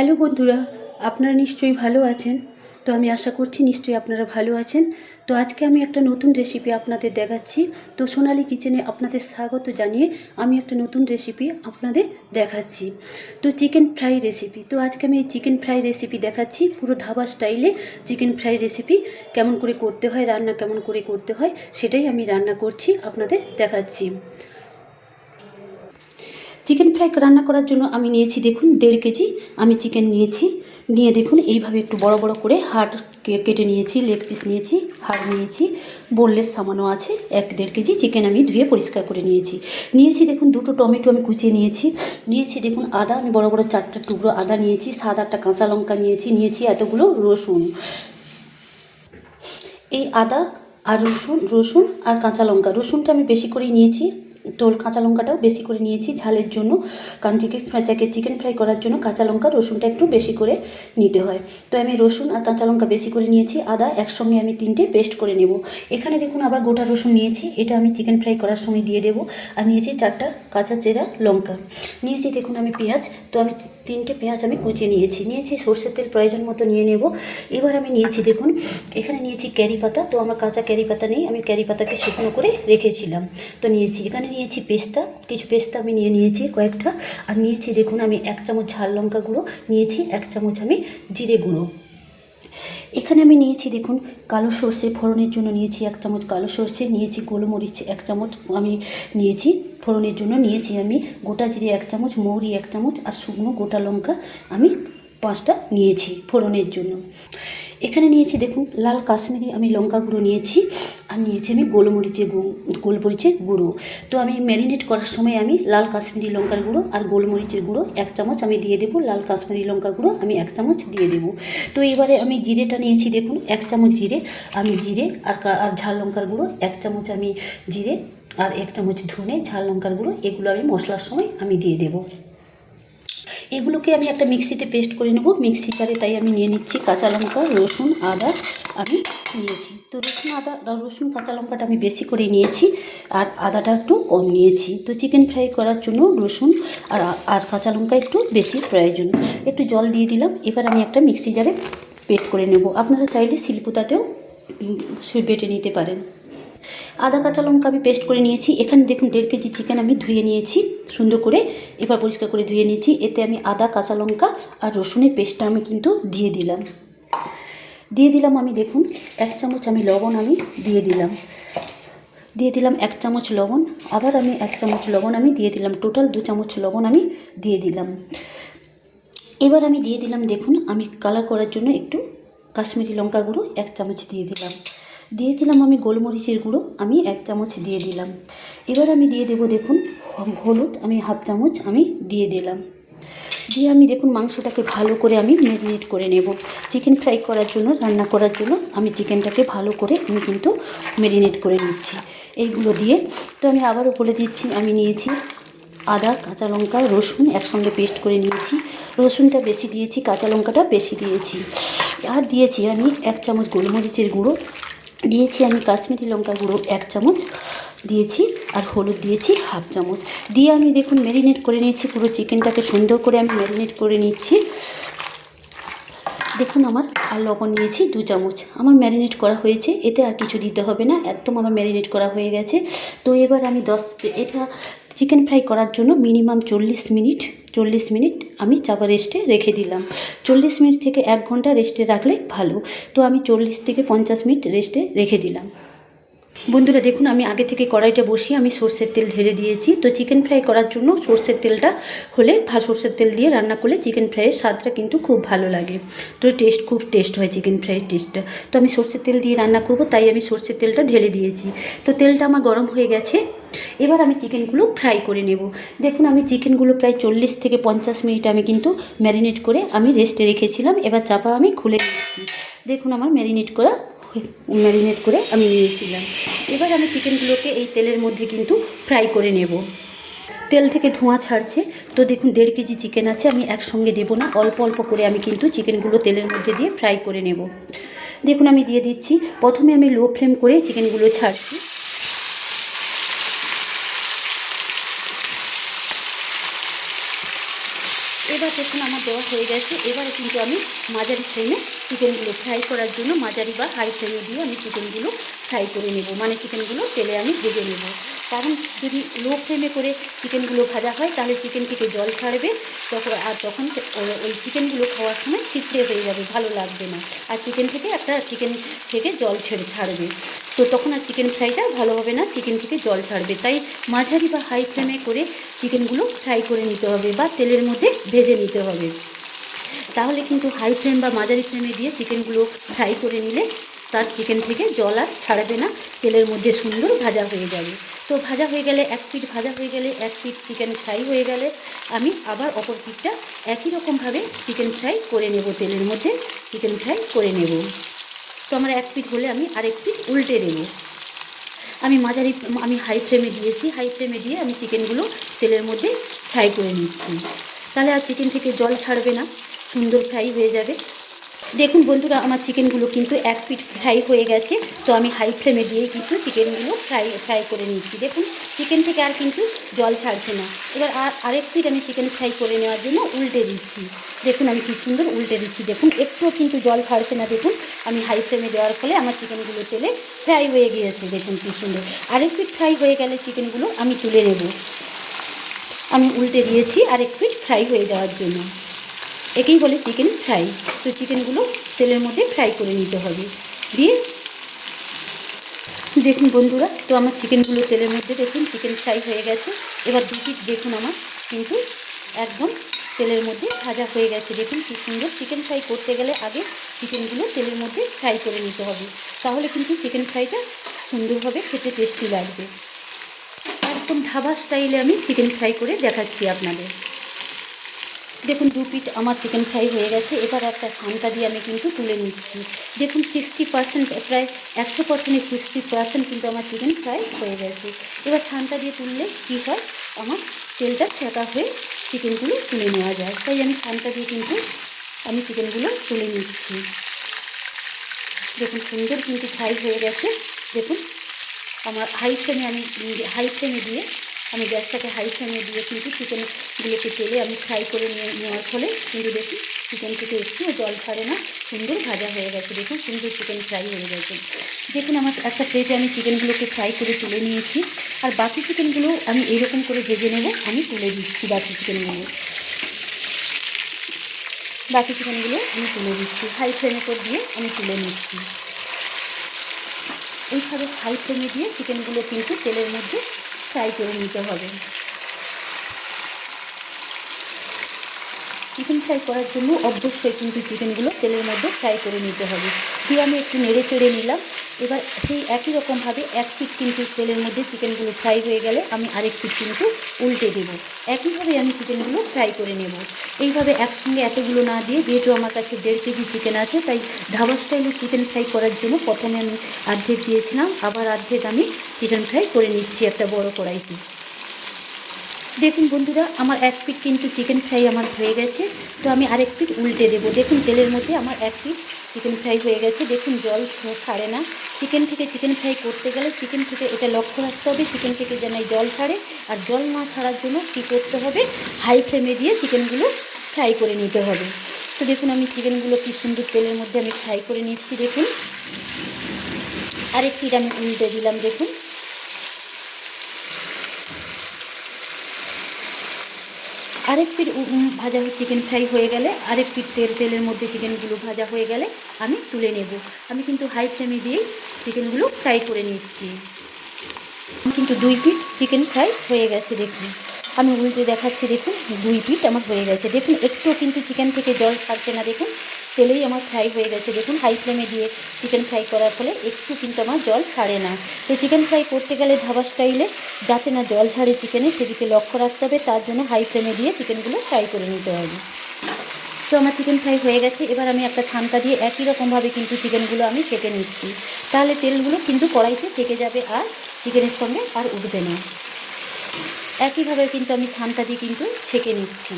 Hello বন্ধুরা, আপনারা নিশ্চয়ই ভালো আছেন? তো আমি আশা করছি নিশ্চয়ই আপনারা ভালো আছেন। তো আজকে আমি একটা নতুন রেসিপি আপনাদের দেখাচ্ছি। তো সোনালি কিচেনে আপনাদের স্বাগত জানিয়ে আমি একটা নতুন রেসিপি আপনাদের দেখাচ্ছি। তো চিকেন ফ্রাই রেসিপি তো আজকে আমি এই চিকেন ফ্রাই রেসিপি দেখাচ্ছি পুরো ধাবা স্টাইলে চিকেন ফ্রাই রেসিপি কেমন করে করতে হয়, রান্না কেমন করে করতে হয়, সেটাই আমি রান্না করছি, আপনাদের দেখাচ্ছি। চিকেন ফ্রাই রান্না করার জন্য আমি নিয়েছি দেখুন দেড় কেজি। আমি চিকেন নিয়েছি। নিয়ে দেখুন এইভাবে একটু বড় বড় করে হাড় কেটে নিয়েছি লেগ পিস নিয়েছি, হাড় নিয়েছি। বোনলেস সামানো আছে, এক দেড় কেজি চিকেন আমি ধুয়ে পরিষ্কার করে নিয়েছি। নিয়েছি দেখুন দুটো টমেটো আমি কুচিয়ে নিয়েছি। নিয়েছি দেখুন আদা, আমি বড় বড় চারটা টুকরো আদা নিয়েছি, সাত আটটা কাঁচা লঙ্কা নিয়েছি নিয়েছি এতগুলো রসুন। এই আদা আর রসুন রসুন আর কাঁচা লঙ্কা, রসুনটা আমি বেশি করেই নিয়েছি। তো কাঁচা লঙ্কাটাও বেশি করে নিয়েছি ঝালের জন্য। কারণ চিকেন ফ্রাই চিকেন ফ্রাই করার জন্য কাঁচা লঙ্কা রসুনটা একটু বেশি করে নিতে হয়। তো আমি রসুন আর কাঁচা লঙ্কা বেশি করে নিয়েছি, আদা একসঙ্গে আমি তিনটে পেস্ট করে নেব। এখানে দেখুন আবার গোটা রসুন নিয়েছি, এটা আমি চিকেন ফ্রাই করার সময় দিয়ে দেবো। আর নিয়েছি চারটা কাঁচা চেরা লঙ্কা। নিয়েছি দেখুন আমি পেঁয়াজ, তো আমি তিনটে পেঁয়াজ আমি কুচিয়ে নিয়েছি। নিয়েছি, সর্ষের তেল প্রয়োজন মতো নিয়ে নেব। এবার আমি নিয়েছি, দেখুন, এখানে নিয়েছি ক্যারি পাতা। তো আমার কাঁচা ক্যারি পাতা নেই, আমি ক্যারি পাতাকে শুকনো করে রেখেছিলাম। তো নিয়েছি, এখানে নিয়েছি পেস্তা। কিছু পেস্তা আমি নিয়ে নিয়েছি কয়েকটা। আর নিয়েছি, দেখুন, আমি এক চামচ ঝাল লঙ্কা গুঁড়ো, নিয়েছি এক চামচ আমি জিরে গুঁড়ো। এখানে আমি নিয়েছি, দেখুন, কালো সর্ষে ফোড়নের জন্য নিয়েছি এক চামচ কালো সর্ষে, নিয়েছি গোলমরিচ এক চামচ আমি নিয়েছি ফোড়নের জন্য নিয়েছি আমি গোটা জিরে এক চামচ, মৌরি এক চামচ আর শুকনো গোটা লঙ্কা আমি পাঁচটা নিয়েছি ফোড়নের জন্য। এখানে নিয়েছি দেখুন লাল কাশ্মীরি আমি লঙ্কা গুঁড়ো নিয়েছি আর নিয়েছি আমি গোলমরিচের গোলমরিচের গুঁড়ো। তো আমি ম্যারিনেট করার সময় আমি লাল কাশ্মীরি লঙ্কার গুঁড়ো আর গোলমরিচের গুঁড়ো এক চামচ আমি দিয়ে দেবো, লাল কাশ্মীরি লঙ্কা গুঁড়ো আমি এক চামচ দিয়ে দেবো। তো এবারে আমি জিরেটা নিয়েছি দেখুন এক চামচ জিরে, আমি জিরে আর আর ঝাল লঙ্কার গুঁড়ো এক চামচ আমি জিরে আর এক চামচ ধনে, ঝাল লঙ্কার গুঁড়ো, এগুলো আমি মশলার সময় আমি দিয়ে দেবো। এগুলোকে আমি একটা মিক্সিতে পেস্ট করে নেব। মিক্সি জারে তাই আমি নিয়ে নিচ্ছি কাঁচা লঙ্কা, রসুন, আদা আমি নিয়েছি। তো রসুন, আদা, রসুন, কাঁচা লঙ্কাটা আমি বেশি করে নিয়েছি আর আদাটা একটু কম নিয়েছি। তো চিকেন ফ্রাই করার জন্য রসুন আর আর কাঁচা লঙ্কা একটু বেশি প্রয়োজন। একটু জল দিয়ে দিলাম। এবার আমি একটা মিক্সি জারে পেস্ট করে নেব। আপনারা চাইলে শিলপুতাতেও সে বেটে নিতে পারেন। আদা, কাঁচা লঙ্কা আমি পেস্ট করে নিয়েছি। এখানে দেখুন, দেড় কেজি চিকেন আমি ধুয়ে নিয়েছি সুন্দর করে। এবার পরিষ্কার করে ধুয়ে নিয়েছি। এতে আমি আদা, কাঁচা লঙ্কা আর রসুনের পেস্টটা আমি কিন্তু দিয়ে দিলাম। দিয়ে দিলাম আমি দেখুন, এক চামচ আমি লবণ আমি দিয়ে দিলাম। দিয়ে দিলাম এক চামচ লবণ। আবার আমি এক চামচ লবণ আমি দিয়ে দিলাম। টোটাল দু চামচ লবণ আমি দিয়ে দিলাম। এবার আমি দিয়ে দিলাম দেখুন, আমি কালার করার জন্য একটু কাশ্মীরি লঙ্কা গুঁড়ো এক চামচ দিয়ে দিলাম। দিয়ে দিলাম আমি গোলমরিচের গুঁড়ো, আমি এক চামচ দিয়ে দিলাম। এবার আমি দিয়ে দেবো দেখুন হলুদ, আমি হাফ চামচ আমি দিয়ে দিলাম। দিয়ে আমি দেখুন মাংসটাকে ভালো করে আমি ম্যারিনেট করে নেব। চিকেন ফ্রাই করার জন্য, রান্না করার জন্য আমি চিকেনটাকে ভালো করে আমি কিন্তু ম্যারিনেট করে নিচ্ছি। এইগুলো দিয়ে তো আমি আবারও বলে দিচ্ছি, আমি নিয়েছি আদা, কাঁচা লঙ্কা, রসুন একসঙ্গে পেস্ট করে নিয়েছি। রসুনটা বেশি দিয়েছি, কাঁচা লঙ্কাটা বেশি দিয়েছি। আর দিয়েছি আমি এক চামচ গোলমরিচের গুঁড়ো দিয়েছি আমি কাশ্মীরি লঙ্কা গুঁড়ো এক চামচ, দিয়েছি আর হলুদ দিয়েছি হাফ চামচ। দিয়ে আমি দেখুন ম্যারিনেট করে নিয়েছি, পুরো চিকেনটাকে সুন্দর করে আমি ম্যারিনেট করে নিচ্ছি। দেখুন আমার আর লবণ নিয়েছি দু চামচ। আমার ম্যারিনেট করা হয়েছে, এতে আর কিছু দিতে হবে না, একদম আমার ম্যারিনেট করা হয়ে গেছে। তো এবার আমি দশ, এটা চিকেন ফ্রাই করার জন্য মিনিমাম চল্লিশ মিনিট চল্লিশ মিনিট আমি চাপা রেস্টে রেখে দিলাম। চল্লিশ মিনিট থেকে এক ঘণ্টা রেস্টে রাখলে ভালো। তো আমি চল্লিশ থেকে পঞ্চাশ মিনিট রেস্টে রেখে দিলাম। বন্ধুরা, দেখুন, আমি আগে থেকে কড়াইটা বসিয়ে আমি সর্ষের তেল ঢেলে দিয়েছি। তো চিকেন ফ্রাই করার জন্য সর্ষের তেলটা হলে ভা সর্ষের তেল দিয়ে রান্না করলে চিকেন ফ্রাইয়ের স্বাদটা কিন্তু খুব ভালো লাগে। তো টেস্ট খুব টেস্ট হয় চিকেন ফ্রাইয়ের টেস্টটা তো আমি সর্ষের তেল দিয়ে রান্না করব, তাই আমি সর্ষের তেলটা ঢেলে দিয়েছি। তো তেলটা আমার গরম হয়ে গেছে। এবার আমি চিকেনগুলো ফ্রাই করে নেব। দেখুন, আমি চিকেনগুলো প্রায় চল্লিশ থেকে পঞ্চাশ মিনিট আমি কিন্তু ম্যারিনেট করে আমি রেস্টে রেখেছিলাম। এবার চাপা আমি খুলে নিচ্ছি দেখুন, আমার ম্যারিনেট করা ম্যারিনেট করে আমি নিয়েছিলাম। এবার আমি চিকেনগুলোকে এই তেলের মধ্যে কিন্তু ফ্রাই করে নেব। তেল থেকে ধোঁয়া ছাড়ছে। তো দেখুন, দেড় কেজি চিকেন আছে, আমি একসঙ্গে দেবো না। অল্প অল্প করে আমি কিন্তু চিকেনগুলো তেলের মধ্যে দিয়ে ফ্রাই করে নেব। দেখুন, আমি দিয়ে দিচ্ছি। প্রথমে আমি লো ফ্লেম করে চিকেনগুলো ছাড়ছি। এবার দেখুন আমার দেওয়া হয়ে গেছে, এবারে কিন্তু আমি মাঝারি ফ্লেমে চিকেনগুলো ফ্রাই করার জন্য মাঝারি বা হাই ফ্লেমে দিয়ে আমি চিকেনগুলো ফ্রাই করে নেব। মানে চিকেনগুলো তেলে আমি ভেজে নেব। কারণ যদি লো ফ্লেমে করে চিকেনগুলো ভাজা হয়, তাহলে চিকেন থেকে জল ছাড়বে। তখন, আর তখন ওই- চিকেনগুলো খাওয়ার সময় ছিটড়ে হয়ে যাবে, ভালো লাগবে না। আর চিকেন থেকে একটা চিকেন থেকে জল ছেড়ে ছাড়বে। তো তখন আর চিকেন ফ্রাইটা ভালো হবে না, চিকেন থেকে জল ছাড়বে। তাই মাঝারি বা হাই ফ্লেমে করে চিকেনগুলো ফ্রাই করে নিতে হবে বা তেলের মধ্যে ভেজে নিতে হবে। তাহলে কিন্তু হাই ফ্লেম বা মাঝারি ফ্লেমে দিয়ে চিকেনগুলো ফ্রাই করে নিলে তার চিকেন থেকে জল আর ছাড়বে না, তেলের মধ্যে সুন্দর ভাজা হয়ে যাবে। তো ভাজা হয়ে গেলে এক পিঠ ভাজা হয়ে গেলে এক পিঠ চিকেন ফ্রাই হয়ে গেলে আমি আবার অপর পিঠটা একই রকমভাবে চিকেন ফ্রাই করে নেব, তেলের মধ্যে চিকেন ফ্রাই করে নেব। তো আমার এক পিঠ হলে আমি আরেক পিঠ উল্টে দেবো। আমি মাঝারি, আমি হাই ফ্লেমে দিয়েছি হাই ফ্লেমে দিয়ে আমি চিকেনগুলো তেলের মধ্যে ফ্রাই করে নিচ্ছি। তাহলে আর চিকেন থেকে জল ছাড়বে না, সুন্দর ফ্রাই হয়ে যাবে। দেখুন বন্ধুরা, আমার চিকেনগুলো কিন্তু এক পিট ফ্রাই হয়ে গেছে। তো আমি হাই ফ্লেমে দিয়ে কিন্তু চিকেনগুলো ফ্রাই ফ্রাই করে নিচ্ছি। দেখুন, চিকেন থেকে আর কিন্তু জল ছাড়ছে না। এবার আর, আরেক পিট আমি চিকেন ফ্রাই করে নেওয়ার জন্য উল্টে দিচ্ছি। দেখুন আমি কি সুন্দর উল্টে দিচ্ছি। দেখুন, একটুও কিন্তু জল ছাড়ছে না। দেখুন, আমি হাই ফ্লেমে দেওয়ার ফলে আমার চিকেনগুলো তেলে ফ্রাই হয়ে গিয়েছে। দেখুন কি সুন্দর। আরেক পিট ফ্রাই হয়ে গেলে চিকেনগুলো আমি তুলে নেব। আমি উল্টে দিয়েছি আরেক পিট ফ্রাই হয়ে যাওয়ার জন্য। একেই বলে চিকেন ফ্রাই তো চিকেনগুলো তেলের মধ্যে ফ্রাই করে নিতে হবে। দিয়ে দেখুন বন্ধুরা, তো আমার চিকেনগুলো তেলের মধ্যে দেখুন চিকেন ফ্রাই হয়ে গেছে। এবার দু দেখুন আমার, কিন্তু একদম তেলের মধ্যে ভাজা হয়ে গেছে। দেখুন কি সুন্দর চিকেন ফ্রাই করতে গেলে আগে চিকেনগুলো তেলের মধ্যে ফ্রাই করে নিতে হবে। তাহলে কিন্তু চিকেন ফ্রাইটা সুন্দরভাবে খেতে টেস্টি লাগবে। একদম ধাবা স্টাইলে আমি চিকেন ফ্রাই করে দেখাচ্ছি আপনাদের। দেখুন, দু পিঠ আমার চিকেন ফ্রাই হয়ে গেছে। এবার একটা ছানটা দিয়ে আমি কিন্তু তুলে নিচ্ছি। দেখুন সিক্সটি পার্সেন্ট প্রায় একশো পার্সেন্টের সিক্সটি পার্সেন্ট কিন্তু আমার চিকেন ফ্রাই হয়ে গেছে। এবার ছানটা দিয়ে তুললে কী হয়? আমার তেলটা ছেঁকা হয়ে চিকেনগুলো তুলে নেওয়া যায়। তাই আমি ছানটা দিয়ে কিন্তু আমি চিকেনগুলো তুলে নিচ্ছি। দেখুন, সুন্দর কিন্তু ফ্রাই হয়ে গেছে। দেখুন, আমার হাই ফ্লেমে আমি হাই ফ্লেমে দিয়ে আমি গ্যাসটাকে হাই ফ্লেমে দিয়ে কিন্তু চিকেনগুলোকে তেলে আমি ফ্রাই করে নিয়ে, নেওয়ার ফলে কিন্তু দেখি চিকেন থেকে একটুও জল ছাড়ে না, সুন্দর ভাজা হয়ে গেছে। দেখুন, সুন্দর চিকেন ফ্রাই হয়ে গেছে। দেখুন, আমার একটা প্লেটে আমি চিকেনগুলোকে ফ্রাই করে তুলে নিয়েছি। আর বাকি চিকেনগুলো আমি এরকম করে ভেজে নেব, আমি তুলে দিচ্ছি বাকি চিকেনগুলো। বাকি চিকেনগুলো আমি তুলে দিচ্ছি। হাই ফ্লেমে করে দিয়ে আমি তুলে নিচ্ছি। এইভাবে হাই ফ্লেমে দিয়ে চিকেনগুলো কিন্তু তেলের মধ্যে ফ্রাই করে নিতে হবে। চিকেন ফ্রাই করার জন্য অবশ্যই কিন্তু চিকেনগুলো তেলের মধ্যে ফ্রাই করে নিতে হবে। দিয়ে আমি একটু নেড়ে চেড়ে নিলাম। এবার সেই একই রকমভাবে এক পিট কিন্তু তেলের মধ্যে চিকেনগুলো ফ্রাই হয়ে গেলে আমি আরেক পিট কিন্তু উল্টে দেবো। একইভাবে আমি চিকেনগুলো ফ্রাই করে নেব। এইভাবে একসঙ্গে এতগুলো না দিয়ে, যেহেতু আমার কাছে দেড় কেজি চিকেন আছে, তাই ধাবা স্টাইলে চিকেন ফ্রাই করার জন্য প্রথমে আমি অর্ধেক দিয়েছিলাম, আবার অর্ধেক আমি চিকেন ফ্রাই করে নিচ্ছি একটা বড় কড়াইতে। দেখুন বন্ধুরা, আমার এক পিট কিন্তু চিকেন ফ্রাই আমার হয়ে গেছে। তো আমি আরেক পিট উল্টে দেবো। দেখুন, তেলের মধ্যে আমার এক পিট চিকেন ফ্রাই হয়ে গেছে। দেখুন, জল ছাড়ে না। চিকেন থেকে চিকেন ফ্রাই করতে গেলে চিকেন থেকে এটা লক্ষ্য রাখতে হবে। চিকেন থেকে যেন জল ছাড়ে। আর জল না ছাড়ার জন্য কী করতে হবে? হাই ফ্লেমে দিয়ে চিকেনগুলো ফ্রাই করে নিতে হবে। তো দেখুন, আমি চিকেনগুলো কি সুন্দর তেলের মধ্যে আমি ফ্রাই করে নিচ্ছি। দেখুন। আরেক পিট আমি উল্টে দিলাম, দেখুন। আরেক পিঠ ভাজা চিকেন ফ্রাই হয়ে গেলে, আরেক পিঠ তেল তেলের মধ্যে চিকেনগুলো ভাজা হয়ে গেলে আমি তুলে নেব। আমি কিন্তু হাই ফ্লেমে দিয়েই চিকেনগুলো ফ্রাই করে নিচ্ছি। কিন্তু দুই পিঠ চিকেন ফ্রাই হয়ে গেছে, দেখুন। আমি উল্টে দেখাচ্ছি, দেখুন, দুই পিঠ আমার হয়ে গেছে। দেখুন, একটু কিন্তু চিকেন থেকে জল ছাড়ছে না, দেখুন। তেলেই আমার ফ্রাই হয়ে গেছে। দেখুন হাই ফ্লেমে দিয়ে চিকেন ফ্রাই করার ফলে একটু কিন্তু আমার জল ছাড়ে না। তো চিকেন ফ্রাই করতে গেলে ধাবা স্টাইলে যাতে না জল ছাড়ে চিকেনে সেদিকে লক্ষ্য রাখতে হবে। তার জন্য হাই ফ্লেমে দিয়ে চিকেনগুলো ফ্রাই করে নিতে হবে। তো আমার চিকেন ফ্রাই হয়ে গেছে। এবার আমি একটা ছানটা দিয়ে একই রকমভাবে কিন্তু চিকেনগুলো আমি ছেঁকে নিচ্ছি। তাহলে তেলগুলো কিন্তু কড়াইতে থেকে যাবে আর চিকেনের সঙ্গে আর উঠবে না। একইভাবে কিন্তু আমি ছানটা দিয়ে কিন্তু ছেঁকে নিচ্ছি।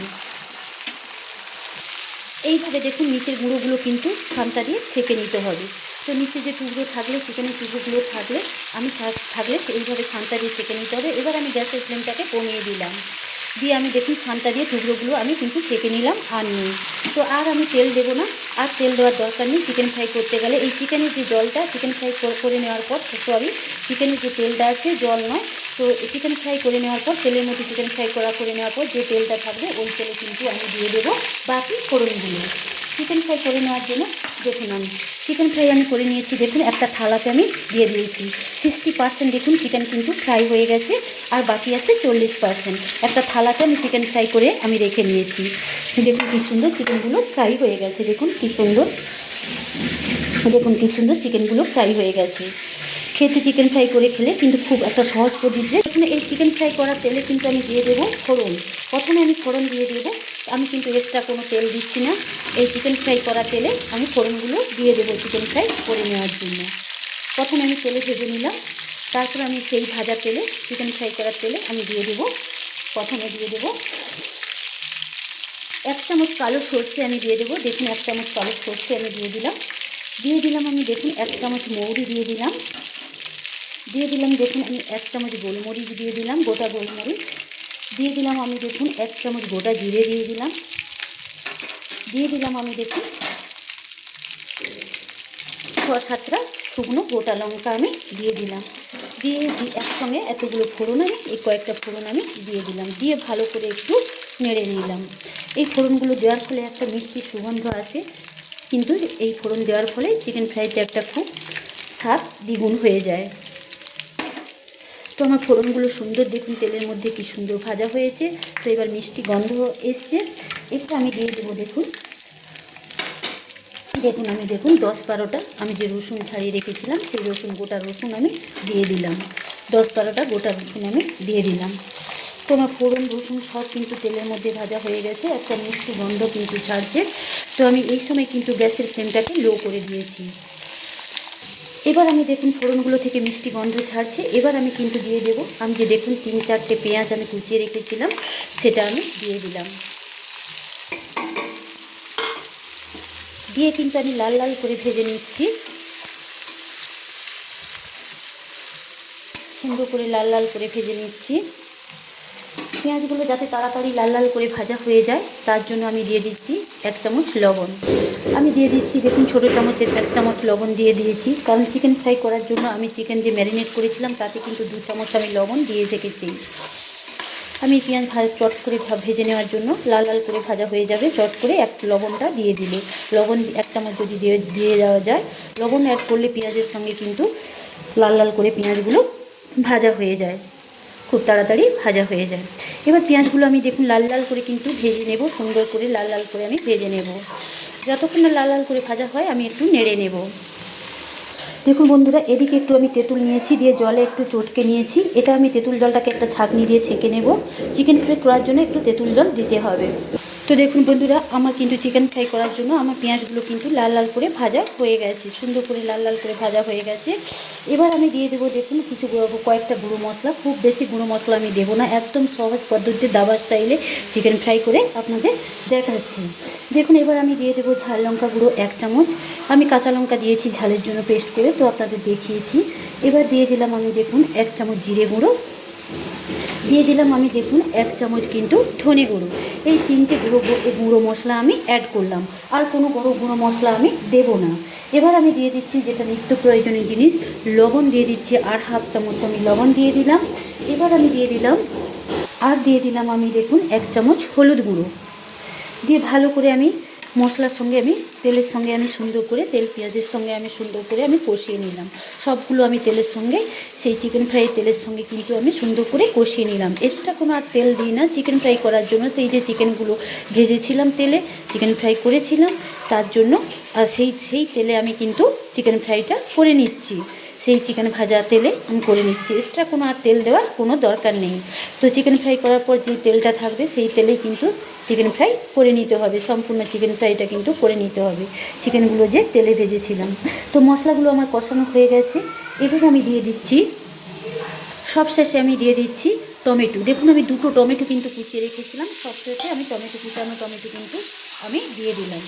এইভাবে দেখুন নিচের গুঁড়োগুলো কিন্তু ছানটা দিয়ে ছেঁকে নিতে হবে। তো নিচে যে টুকরো থাকলে চিকেনের টুকরোগুলো থাকলে আমি থাকলে এইভাবে ছানটা দিয়ে ছেঁকে নিতে হবে। এবার আমি গ্যাসের ফ্লেমটাকে কমিয়ে দিলাম। দিয়ে আমি দেখুন ছানটা দিয়ে টুকরোগুলো আমি কিন্তু ছেঁকে নিলাম আর নিই। তো আর আমি তেল দেবো না, আর তেল দেওয়ার দরকার নেই। চিকেন ফ্রাই করতে গেলে এই চিকেনের যে জলটা, চিকেন ফ্রাই করে নেওয়ার পর সরি, চিকেনের যে তেলটা আছে, জল নয় তো চিকেন ফ্রাই করে নেওয়ার পর, তেলের মধ্যে চিকেন ফ্রাই করা করে নেওয়ার পর, যে তেলটা থাকবে, ওই তেলে কিন্তু আমি দিয়ে দেবো বাকি ফোড়নগুলো। চিকেন ফ্রাই করে নেওয়ার জন্য দেখুন আমি চিকেন ফ্রাই আমি করে নিয়েছি, দেখুন একটা থালাতে আমি দিয়ে দিয়েছি। সিক্সটি পার্সেন্ট দেখুন চিকেন কিন্তু ফ্রাই হয়ে গেছে, আর বাকি আছে চল্লিশ পার্সেন্ট একটা থালাতে আমি চিকেন ফ্রাই করে আমি রেখে নিয়েছি। দেখুন কী সুন্দর চিকেনগুলো ফ্রাই হয়ে গেছে, দেখুন কী সুন্দর। দেখুন কী সুন্দর চিকেনগুলো ফ্রাই হয়ে গেছে। খেতে চিকেন ফ্রাই করে খেলে কিন্তু খুব একটা সহজ পদ্ধতিতে এখানে এই চিকেন ফ্রাই করার তেলে কিন্তু আমি দিয়ে দেবো ফোড়ন। প্রথমে আমি ফোড়ন দিয়ে দেবো। আমি কিন্তু এক্সট্রা কোনো তেল দিচ্ছি না। এই চিকেন ফ্রাই করা তেলে আমি ফোড়নগুলো দিয়ে দেবো চিকেন ফ্রাই করে নেওয়ার জন্য। প্রথমে আমি তেলে ভেজে নিলাম। তারপর আমি সেই ভাজা তেলে চিকেন ফ্রাই করার তেলে আমি দিয়ে দেবো। প্রথমে দিয়ে দেবো এক চামচ কালো সর্ষে আমি দিয়ে দেবো। দেখুন এক চামচ কালো সর্ষে আমি দিয়ে দিলাম। দিয়ে দিলাম আমি দেখুন এক চামচ মৌরি দিয়ে দিলাম। দিয়ে দিলাম দেখুন আমি এক চামচ গোলমরিচ দিয়ে দিলাম, গোটা গোলমরিচ। দিয়ে দিলাম আমি দেখুন এক চামচ গোটা জিরে দিয়ে দিলাম। দিয়ে দিলাম আমি দেখুন ছ সাতটা শুকনো গোটা লঙ্কা আমি দিয়ে দিলাম। দিয়ে একসঙ্গে এতগুলো ফোড়ন আমি, এই কয়েকটা ফোড়ন আমি দিয়ে দিলাম। দিয়ে ভালো করে একটু নেড়ে নিলাম। এই ফোড়নগুলো দেওয়ার ফলে একটা মিষ্টি সুগন্ধ আছে কিন্তু এই ফোড়ন দেওয়ার ফলে চিকেন ফ্রাইটা একটা খুব স্বাদ দ্বিগুণ হয়ে যায়। তো আমার ফোড়নগুলো সুন্দর দেখুন, তেলের মধ্যে কি সুন্দর ভাজা হয়েছে। তো এবার মিষ্টি গন্ধ এসছে। একটু আমি দিয়ে দেবো দেখুন। দেখুন আমি, দেখুন দশ বারোটা, আমি যে রসুন ছাড়িয়ে রেখেছিলাম, সেই রসুন, গোটা রসুন আমি দিয়ে দিলাম। দশ বারোটা, গোটা রসুন আমি দিয়ে দিলাম। তো আমার ফোড়ন, রসুন সব কিন্তু তেলের মধ্যে ভাজা হয়ে গেছে, একটা মিষ্টি গন্ধ কিন্তু ছাড়ছে। তো আমি এই সময় কিন্তু গ্যাসের ফ্লেমটাকে লো করে দিয়েছি। এবার আমি দেখুন ফোড়নগুলো থেকে মিষ্টি গন্ধ ছাড়ছে। এবার আমি কিন্তু দিয়ে দেব। আমি যে দেখুন তিন চারটে পেঁয়াজ আমি কুচিয়ে রেখেছিলাম, সেটা আমি দিয়ে দিলাম। দিয়ে কিন্তু আমি লাল লাল করে ভেজে নিচ্ছি। সুন্দর করে লাল লাল করে ভেজে নিচ্ছি। পেঁয়াজগুলো যাতে তাড়াতাড়ি লাল লাল করে ভাজা হয়ে যায়, তার জন্য আমি দিয়ে দিচ্ছি এক চামচ লবণ। আমি দিয়ে দিচ্ছি, দেখুন, ছোটো চামচের এক চামচ লবণ দিয়ে দিয়েছি। কারণ চিকেন ফ্রাই করার জন্য আমি চিকেন যে ম্যারিনেট করেছিলাম, তাতে কিন্তু দু চামচ আমি লবণ দিয়ে রেখেছি। আমি পেঁয়াজ ভাজা চট করে ভা- ভেজে নেওয়ার জন্য লাল লাল করে ভাজা হয়ে যাবে। চট করে এক লবণটা দিয়ে দিলে। লবণ এক চামচ যদি দিয়ে দিয়ে দেওয়া যায়, লবণ অ্যাড করলে পেঁয়াজের সঙ্গে কিন্তু লাল লাল করে পেঁয়াজগুলো ভাজা হয়ে যায়। খুব তাড়াতাড়ি ভাজা হয়ে যায়। এবার পেঁয়াজগুলো আমি দেখুন লাল লাল করে কিন্তু ভেজে নেব, সুন্দর করে লাল লাল করে আমি ভেজে নেব। যতক্ষণ না লাল লাল করে ভাজা হয়, আমি একটু নেড়ে নেব। দেখুন বন্ধুরা, এদিকে একটু আমি তেঁতুল নিয়েছি, দিয়ে জলে একটু চটকে নিয়েছি। এটা আমি তেঁতুল জলটাকে একটা ছাঁকনি দিয়ে ছেঁকে নেব। চিকেন ফ্রাই করার জন্য একটু তেঁতুল জল দিতে হবে। তো দেখুন বন্ধুরা, আমার কিন্তু চিকেন ফ্রাই করার জন্য আমার পেঁয়াজগুলো কিন্তু লাল লাল করে ভাজা হয়ে গেছে, সুন্দর করে লাল লাল করে ভাজা হয়ে গেছে। এবার আমি দিয়ে দেবো দেখুন কিছু কয়েকটা গুঁড়ো মশলা, খুব বেশি গুঁড়ো মশলা আমি দেবো না, একদম সহজ পদ্ধতিতে দাবা স্টাইলে চিকেন ফ্রাই করে আপনাদের দেখাচ্ছি। দেখুন এবার আমি দিয়ে দেবো ঝাল লঙ্কা গুঁড়ো এক চামচ, আমি কাঁচা লঙ্কা দিয়েছি ঝালের জন্য পেস্ট করে, তো আপনাদের দেখিয়েছি। এবার দিয়ে দিলাম আমি দেখুন এক চামচ জিরে গুঁড়ো দিয়ে দিলাম আমি দেখুন এক চামচ কিন্তু ধনে গুঁড়ো। এই তিনটে গুঁড়ো গুঁড়ো মশলা আমি অ্যাড করলাম। আর কোনো গুঁড়ো গুঁড়ো মশলা আমি দেব না। এবার আমি দিয়ে দিচ্ছি যেটা নিত্য প্রয়োজনীয় জিনিস, লবণ দিয়ে দিচ্ছি আর হাফ চামচ আমি লবণ দিয়ে দিলাম। এবার আমি দিয়ে দিলাম, আর দিয়ে দিলাম আমি দেখুন এক চামচ হলুদ গুঁড়ো। দিয়ে ভালো করে আমি মশলার সঙ্গে আমি, তেলের সঙ্গে আমি সুন্দর করে, তেল পেঁয়াজের সঙ্গে আমি সুন্দর করে আমি কষিয়ে নিলাম। সবগুলো আমি তেলের সঙ্গে, সেই চিকেন ফ্রাই তেলের সঙ্গে কিন্তু আমি সুন্দর করে কষিয়ে নিলাম। এক্সট্রা কোনো আর তেল দিই না। চিকেন ফ্রাই করার জন্য সেই যে চিকেনগুলো ভেজেছিলাম তেলে চিকেন ফ্রাই করেছিলাম, তার জন্য সেই সেই তেলে আমি কিন্তু চিকেন ফ্রাইটা করে নিচ্ছি। সেই চিকেন ভাজা তেলে আমি করে নিচ্ছি। এক্সট্রা কোনো আর তেল দেওয়ার কোনো দরকার নেই। তো চিকেন ফ্রাই করার পর যে তেলটা থাকবে, সেই তেলেই কিন্তু চিকেন ফ্রাই করে নিতে হবে। সম্পূর্ণ চিকেন ফ্রাইটা কিন্তু করে নিতে হবে। চিকেনগুলো যে তেলে ভেজেছিলাম। তো মশলাগুলো আমার কষানো হয়ে গেছে। এবার আমি দিয়ে দিচ্ছি। সব শেষে আমি দিয়ে দিচ্ছি টমেটো। দেখুন, আমি দুটো টমেটো কিন্তু কুচিয়ে রেখেছিলাম। সব শেষে আমি টমেটো কুচানো টমেটো কিন্তু আমি দিয়ে দিলাম।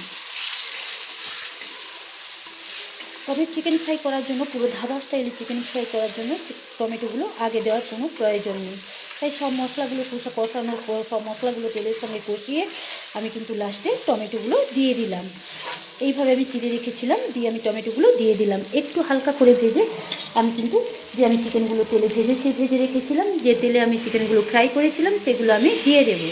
তবে চিকেন ফ্রাই করার জন্য, পুরো ধাবা স্টাইলে চিকেন ফ্রাই করার জন্য টমেটোগুলো আগে দেওয়ার কোনো প্রয়োজন নেই। তাই সব মশলাগুলো কষা, কষানোর পর সব মশলাগুলো তেলের সঙ্গে কষিয়ে আমি কিন্তু লাস্টে টমেটোগুলো দিয়ে দিলাম। এইভাবে আমি চিড়ে রেখেছিলাম, দিয়ে আমি টমেটোগুলো দিয়ে দিলাম। একটু হালকা করে ভেজে আমি কিন্তু যে আমি চিকেনগুলো তেলে ভেজেছি ভেজে রেখেছিলাম, যে তেলে আমি চিকেনগুলো ফ্রাই করেছিলাম, সেগুলো আমি দিয়ে দেবো।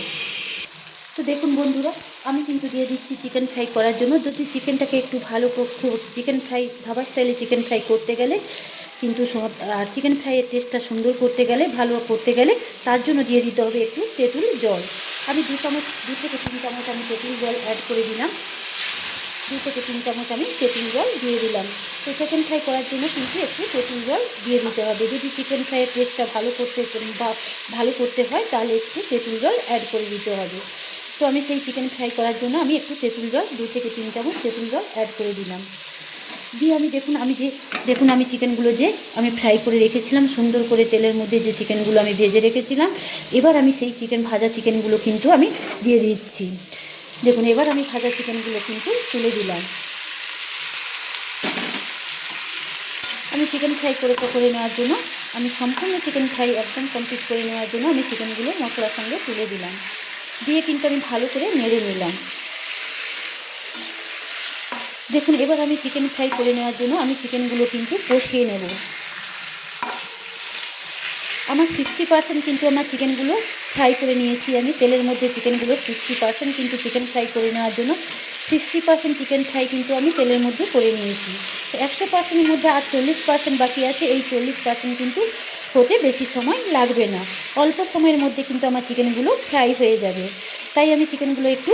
তো দেখুন বন্ধুরা আমি কিন্তু দিয়ে দিচ্ছি চিকেন ফ্রাই করার জন্য। যদি চিকেনটাকে একটু ভালো করতে চিকেন ফ্রাই ধাবা স্টাইলে চিকেন ফ্রাই করতে গেলে কিন্তু আর চিকেন ফ্রাইয়ের টেস্টটা সুন্দর করতে গেলে, ভালো করতে গেলে তার জন্য দিয়ে দিতে হবে একটু তেঁতুল জল। আমি দু চামচ, দু থেকে তিন চামচ আমি তেঁতুল জল অ্যাড করে দিলাম। দু থেকে তিন চামচ আমি তেঁতুল জল দিয়ে দিলাম। তো চিকেন ফ্রাই করার জন্য কিন্তু একটু তেঁতুল জল দিয়ে দিতে হবে। যদি চিকেন ফ্রাইয়ের টেস্টটা ভালো করতে, বা ভালো করতে হয়, তাহলে একটু তেঁতুল জল অ্যাড করে দিতে হবে। তো আমি সেই চিকেন ফ্রাই করার জন্য আমি একটু তেঁতুল জল, দু থেকে তিন চামচ তেঁতুল জল অ্যাড করে দিলাম। দিয়ে আমি দেখুন, আমি যে, দেখুন আমি চিকেনগুলো যে আমি ফ্রাই করে রেখেছিলাম, সুন্দর করে তেলের মধ্যে যে চিকেনগুলো আমি ভেজে রেখেছিলাম, এবার আমি সেই চিকেন ভাজা চিকেনগুলো কিন্তু আমি দিয়ে দিচ্ছি। দেখুন, এবার আমি ভাজা চিকেনগুলো কিন্তু তুলে দিলাম। আমি চিকেন ফ্রাই করে করে নেওয়ার জন্য, আমি সম্পূর্ণ চিকেন ফ্রাই একদম কমপ্লিট করে নেওয়ার জন্য আমি চিকেনগুলো মশলার সঙ্গে তুলে দিলাম। দিয়ে কিন্তু আমি ভালো করে নেড়ে নিলাম। দেখুন, এবার আমি চিকেন ফ্রাই করে নেওয়ার জন্য আমি চিকেনগুলো কিন্তু কষিয়ে নেব। আমার সিক্সটি পার্সেন্ট কিন্তু আমার চিকেনগুলো ফ্রাই করে নিয়েছি আমি। তেলের মধ্যে চিকেনগুলো সিক্সটি পার্সেন্ট কিন্তু চিকেন ফ্রাই করে নেওয়ার জন্য সিক্সটি পার্সেন্ট চিকেন ফ্রাই কিন্তু আমি তেলের মধ্যে করে নিয়েছি। তো একশো পার্সেন্টের মধ্যে আর চল্লিশ পার্সেন্ট বাকি আছে, এই চল্লিশ পার্সেন্ট কিন্তু হতে বেশি সময় লাগবে না। অল্প সময়ের মধ্যে কিন্তু আমার চিকেনগুলো ফ্রাই হয়ে যাবে। তাই আমি চিকেনগুলো একটু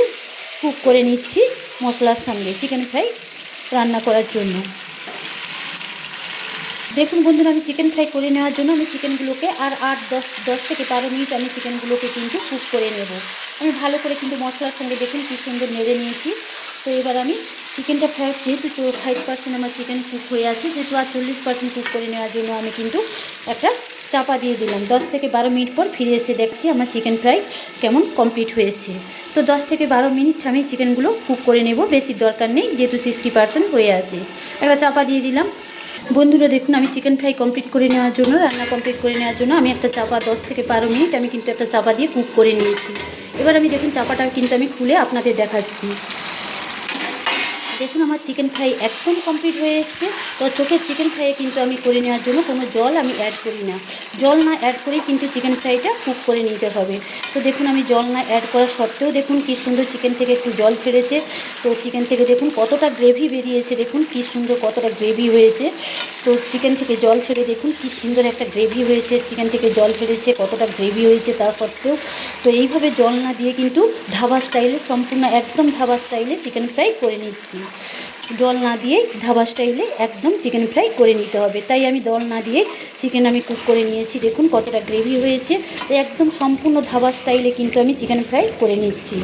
কুক করে নিচ্ছি মশলার সঙ্গে চিকেন ফ্রাই রান্না করার জন্য। দেখুন বন্ধুরা, আমি চিকেন ফ্রাই করে নেওয়ার জন্য আমি চিকেনগুলোকে আর আট, দশ দশ থেকে বারো মিনিট আমি চিকেনগুলোকে কিন্তু কুক করে নেব। আমি ভালো করে কিন্তু মশলার সঙ্গে দেখুন কী সুন্দর নেড়ে নিয়েছি। তো এবার আমি চিকেনটা ফ্রাই যেহেতু ফাইভ পার্সেন্ট আমার চিকেন কুক হয়ে আছে, যেহেতু আর চল্লিশ পার্সেন্ট কুক করে নেওয়ার জন্য আমি কিন্তু একটা চাপা দিয়ে দিলাম। দশ থেকে বারো মিনিট পর ফিরে এসে দেখছি আমার চিকেন ফ্রাই কেমন কমপ্লিট হয়েছে। তো দশ থেকে বারো মিনিট আমি চিকেনগুলো কুক করে নেব, বেশি দরকার নেই, যেহেতু সিক্সটি পার্সেন্ট হয়ে আছে। একটা চাপা দিয়ে দিলাম। বন্ধুরা, দেখুন আমি চিকেন ফ্রাই কমপ্লিট করে নেওয়ার জন্য, রান্না কমপ্লিট করে নেওয়ার জন্য আমি একটা চাপা, দশ থেকে বারো মিনিট আমি কিন্তু একটা চাপা দিয়ে কুক করে নিয়েছি। এবার আমি দেখুন চাপাটা কিন্তু আমি খুলে আপনাদের দেখাচ্ছি। দেখুন, আমার চিকেন ফ্রাই একদম কমপ্লিট হয়ে এসছে। তো চোখের চিকেন ফ্রাইয়ে কিন্তু আমি করে নেওয়ার জন্য কোনো জল আমি অ্যাড করি না। জল না অ্যাড করেই কিন্তু চিকেন ফ্রাইটা কুক করে নিতে হবে। তো দেখুন, আমি জল না অ্যাড করা সত্ত্বেও দেখুন কী সুন্দর চিকেন থেকে একটু জল ছেড়েছে। তো চিকেন থেকে দেখুন কতটা গ্রেভি বেরিয়েছে, দেখুন কী সুন্দর কতটা গ্রেভি হয়েছে। তো চিকেন থেকে জল ছেড়ে দেখুন কী সুন্দর একটা গ্রেভি হয়েছে চিকেন থেকে জল ছেড়েছে, কতটা গ্রেভি হয়েছে তা সত্ত্বেও। তো এইভাবে জল না দিয়ে কিন্তু ধাবা স্টাইলে সম্পূর্ণ একদম ধাবা স্টাইলে চিকেন ফ্রাই করে নিচ্ছি। জল না দিয়ে ধাবা স্টাইলে একদম চিকেন ফ্রাই করে নিতে হবে। তাই আমি জল না দিয়ে চিকেন আমি কুক করে নিয়েছি। দেখুন কতটা গ্রেভি হয়েছে। একদম সম্পূর্ণ ধাবা স্টাইলে কিন্তু আমি চিকেন ফ্রাই করে নিচ্ছি।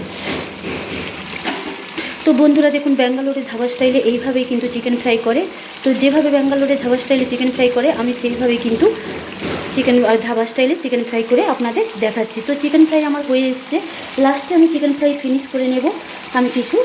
তো বন্ধুরা দেখুন, ব্যাঙ্গালোরে ধাবা স্টাইলে এইভাবেই কিন্তু চিকেন ফ্রাই করে। তো যেভাবে ব্যাঙ্গালোরে ধাবা স্টাইলে চিকেন ফ্রাই করে, আমি সেইভাবেই কিন্তু চিকেন ধাবা স্টাইলে চিকেন ফ্রাই করে আপনাদের দেখাচ্ছি। তো চিকেন ফ্রাই আমার হয়ে এসছে। লাস্টে আমি চিকেন ফ্রাই ফিনিশ করে নেব। আমি কিছু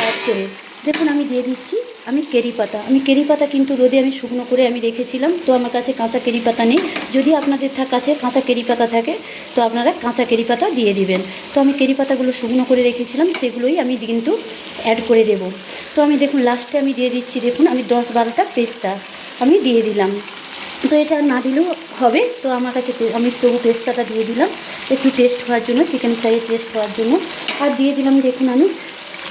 অ্যাড করে। দেখুন, আমি দিয়ে দিচ্ছি, আমি কেরি পাতা। আমি কেরি পাতা কিন্তু রোদে আমি শুকনো করে আমি রেখেছিলাম, তো আমার কাছে কাঁচা কেরি পাতা নেই। যদি আপনাদের কাছে কাঁচা কেরি পাতা থাকে, তো আপনারা কাঁচা কেরি পাতা দিয়ে দিবেন। তো আমি কেরি পাতাগুলো শুকনো করে রেখেছিলাম, সেগুলোই আমি কিন্তু অ্যাড করে দেব। তো আমি দেখুন লাস্টে আমি দিয়ে দিচ্ছি, দেখুন, আমি দশ বারোটা পেস্তা আমি দিয়ে দিলাম। তো এটা না দিলেও হবে, তো আমার কাছে আমি তবু পেস্তাটা দিয়ে দিলাম। একটু টেস্ট হওয়ার জন্য চিকেন ফ্রাইয়ের টেস্ট হওয়ার জন্য। আর দিয়ে দিলাম, দেখুন, আমি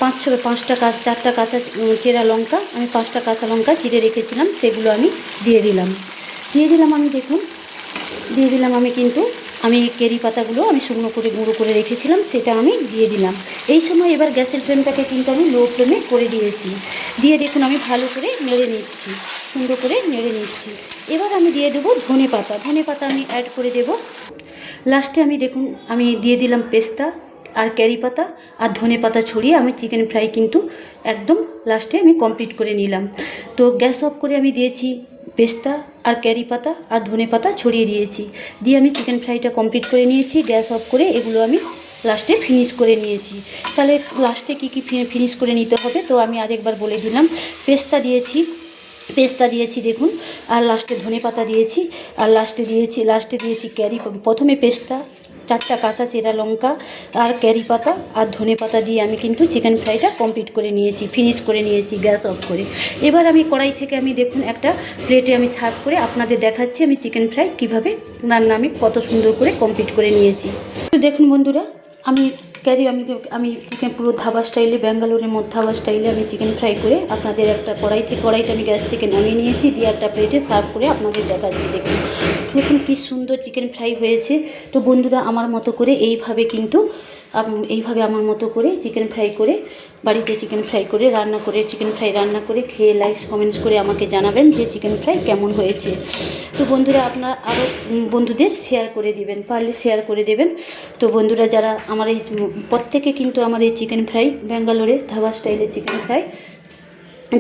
পাঁচ ছ পাঁচটা কাঁচ, চারটা কাঁচা চেরা লঙ্কা, আমি পাঁচটা কাঁচা লঙ্কা চিড়ে রেখেছিলাম, সেগুলো আমি দিয়ে দিলাম। দিয়ে দিলাম আমি, দেখুন, দিয়ে দিলাম আমি কিন্তু, আমি কেরি পাতাগুলো আমি শুকনো করে গুঁড়ো করে রেখেছিলাম, সেটা আমি দিয়ে দিলাম। এই সময় এবার গ্যাসের ফ্লেমটাকে কিন্তু আমি লো ফ্লেমে করে দিয়েছি। দিয়ে দেখুন, আমি ভালো করে নেড়ে নিচ্ছি, সুন্দর করে নেড়ে নিচ্ছি। এবার আমি দিয়ে দেবো ধনে পাতা। ধনে পাতা আমি অ্যাড করে দেবো। লাস্টে আমি দেখুন, আমি দিয়ে দিলাম পেস্তা। আর ক্যারি পাতা আর ধনে পাতা ছড়িয়ে আমি চিকেন ফ্রাই কিন্তু একদম লাস্টে আমি কমপ্লিট করে নিলাম। তো গ্যাস অফ করে আমি দিয়েছি পেস্তা আর ক্যারি পাতা আর ধনে পাতা ছড়িয়ে দিয়েছি। দিয়ে আমি চিকেন ফ্রাইটা কমপ্লিট করে নিয়েছি, গ্যাস অফ করে এগুলো আমি লাস্টে ফিনিশ করে নিয়েছি। তাহলে লাস্টে কী কী ফিনিশ করে নিতে হবে? তো আমি আরেকবার বলে দিলাম। পেস্তা দিয়েছি পেস্তা দিয়েছি দেখুন, আর লাস্টে ধনে পাতা দিয়েছি, আর লাস্টে দিয়েছি লাস্টে দিয়েছি ক্যারি প্রথমে পেস্তা চারটা কাঁচা চেরা লঙ্কা আর ক্যারি পাতা আর ধনে পাতা দিয়ে আমি কিন্তু চিকেন ফ্রাইটা কমপ্লিট করে নিয়েছি ফিনিশ করে নিয়েছি, গ্যাস অফ করে। এবার আমি কড়াই থেকে আমি দেখুন একটা প্লেটে আমি সার্ভ করে আপনাদের দেখাচ্ছি আমি চিকেন ফ্রাই কীভাবে রান্না আমি কত সুন্দর করে কমপ্লিট করে নিয়েছি। তো দেখুন বন্ধুরা, আমি ক্যারি আমি আমি চিকেন পুরো ধাবা স্টাইলে ব্যাঙ্গালোরের মধ্যে ধাবা স্টাইলে আমি চিকেন ফ্রাই করে আপনাদের একটা কড়াই থেকে কড়াইটা আমি গ্যাস থেকে নামিয়ে নিয়েছি, দিয়ে একটা প্লেটে সার্ভ করে আপনাদের দেখাচ্ছি দেখুন। দেখুন কি সুন্দর চিকেন ফ্রাই হয়েছে। তো বন্ধুরা, আমার মতো করে এইভাবে কিন্তু এইভাবে আমার মতো করে চিকেন ফ্রাই করে, বাড়িতে চিকেন ফ্রাই করে, রান্না করে চিকেন ফ্রাই রান্না করে খেয়ে লাইকস কমেন্টস করে আমাকে জানাবেন যে চিকেন ফ্রাই কেমন হয়েছে। তো বন্ধুরা, আপনার আরও বন্ধুদের শেয়ার করে দিবেন, পারলে শেয়ার করে দেবেন। তো বন্ধুরা, যারা আমার এই প্রত্যেকে কিন্তু আমার এই চিকেন ফ্রাই ব্যাঙ্গালোরে ধাবা স্টাইলে চিকেন ফ্রাই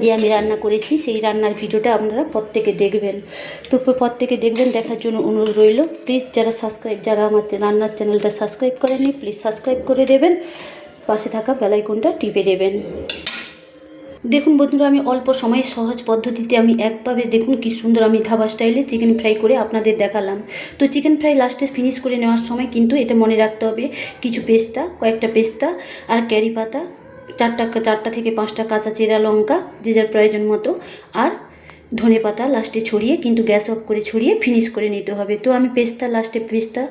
যে আমি রান্না করেছি, সেই রান্নার ভিডিওটা আপনারা প্রত্যেকে দেখবেন। তো প্রত্যেকে দেখবেন, দেখার জন্য অনুরোধ রইল। প্লিজ যারা সাবস্ক্রাইব যারা আমার রান্নার চ্যানেলটা সাবস্ক্রাইব করেননি প্লিজ সাবস্ক্রাইব করে দেবেন। পাশে থাকা বেলাইকনটা টিপে দেবেন। দেখুন বন্ধুরা, আমি অল্প সময়ে সহজ পদ্ধতিতে আমি একভাবে দেখুন কি সুন্দর আমি ধাবা স্টাইলে চিকেন ফ্রাই করে আপনাদের দেখালাম। তো চিকেন ফ্রাই লাস্টে ফিনিশ করে নেওয়ার সময় কিন্তু এটা মনে রাখতে হবে, কিছু পেস্তা, কয়েকটা পেস্তা আর ক্যারি পাতা চারটা চারটা থেকে পাঁচটা কাঁচা চেরা লঙ্কা যে যার প্রয়োজন মতো, আর ধনে পাতা লাস্টে ছড়িয়ে, কিন্তু গ্যাস অফ করে ছড়িয়ে ফিনিশ করে নিতে হবে। তো আমি পেস্তা লাস্টে পেস্তা,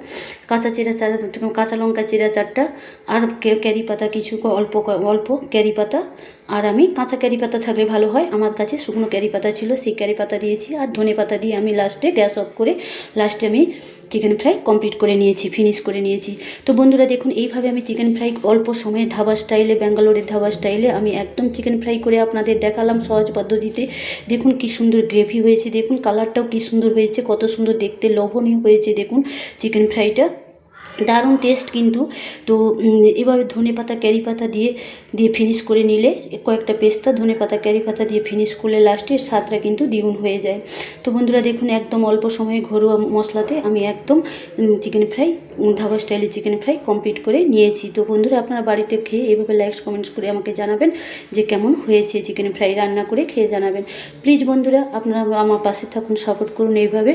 কাঁচা চেরা কাঁচা লঙ্কা চেরা চারটা, আর ক্যারি পাতা কিছু অল্প অল্প ক্যারি পাতা, আর আমি কাঁচা ক্যারি পাতা থাকলে ভালো হয়। আমার কাছে শুকনো ক্যারি পাতা ছিল, সেই ক্যারি পাতা দিয়েছি, আর ধনে পাতা দিয়ে আমি লাস্টে গ্যাস অফ করে, লাস্টে আমি চিকেন ফ্রাই কমপ্লিট করে নিয়েছি ফিনিশ করে নিয়েছি। তো বন্ধুরা দেখুন, এইভাবে আমি চিকেন ফ্রাই অল্প সময়ে ধাবা স্টাইলে ব্যাঙ্গালোরের ধাবা স্টাইলে আমি একদম চিকেন ফ্রাই করে আপনাদের দেখালাম সহজ পদ্ধতিতে। দেখুন কি সুন্দর গ্রেভি হয়েছে, দেখুন কালারটাও কি সুন্দর হয়েছে, কত সুন্দর দেখতে লোভনীয় হয়েছে, দেখুন চিকেন ফ্রাইটা দারুণ টেস্ট কিন্তু। তো এভাবে ধনে পাতা, ক্যারি পাতা দিয়ে দিয়ে ফিনিশ করে নিলে, কয়েকটা পেস্তা ধনে পাতা, ক্যারি পাতা দিয়ে ফিনিশ করলে লাস্টের স্বাদটা কিন্তু দ্বিগুণ হয়ে যায়। তো বন্ধুরা দেখুন, একদম অল্প সময়ে ঘরোয়া মশলাতে আমি একদম চিকেন ফ্রাই ধাবা স্টাইলে চিকেন ফ্রাই কমপ্লিট করে নিয়েছি। তো বন্ধুরা, আপনারা বাড়িতে খেয়ে এভাবে লাইকস কমেন্টস করে আমাকে জানাবেন যে কেমন হয়েছে চিকেন ফ্রাই রান্না করে খেয়ে জানাবেন। প্লিজ বন্ধুরা, আপনারা আমার পাশে থাকুন সাপোর্ট করুন এইভাবে।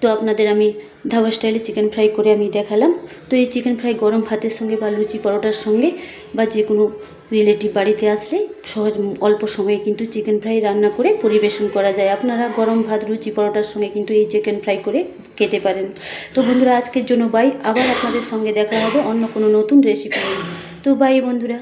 তো আপনাদের আমি ধাবা স্টাইলে চিকেন ফ্রাই করে আমি দেখালাম। তো এই চিকেন ফ্রাই গরম ভাতের সঙ্গে বা লুচি পরোটার সঙ্গে বা যে কোনো রিলেটিভ বাড়িতে আসলে সহজ অল্প সময়ে কিন্তু চিকেন ফ্রাই রান্না করে পরিবেশন করা যায়। আপনারা গরম ভাত, লুচি পরোটার সঙ্গে কিন্তু এই চিকেন ফ্রাই করে খেতে পারেন। তো বন্ধুরা, আজকের জন্য বাই আবার আপনাদের সঙ্গে দেখা হবে অন্য কোনো নতুন রেসিপি তো বাই বন্ধুরা।